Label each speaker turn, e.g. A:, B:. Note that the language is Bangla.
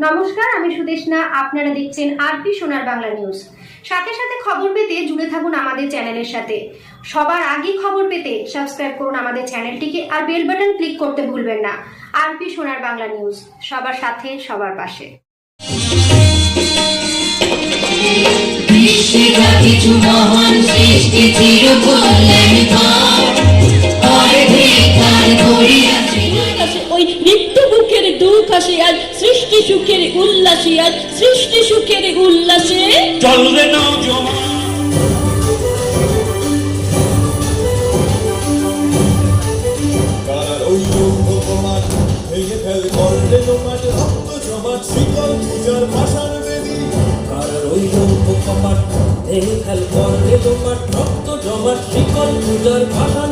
A: নমস্কার, আমি সুদেশনা। আপনারা দেখছেন আরপি সোনার বাংলা নিউজ। সাথে সাথে খবর পেতে জুড়ে থাকুন আমাদের চ্যানেলের সাথে। সবার আগে খবর পেতে সাবস্ক্রাইব করুন আমাদের চ্যানেলটিকে আর বেল বাটন ক্লিক করতে ভুলবেন না। আরপি সোনার বাংলা নিউজ, সবার সাথে, সবার পাশে।
B: ওই মৃত্যু দুঃখ সৃষ্টি সুখের সৃষ্টি সুখের উল্লাসে।
C: চলবে
D: ভেঙে ফেল করলে জমাট রক্ত জমাট শিকল পূজার ভাষার বেদি। কারার ওই ভেঙে ফেল করলে জমাট রক্ত জমাট শিকল পূজার ভাষার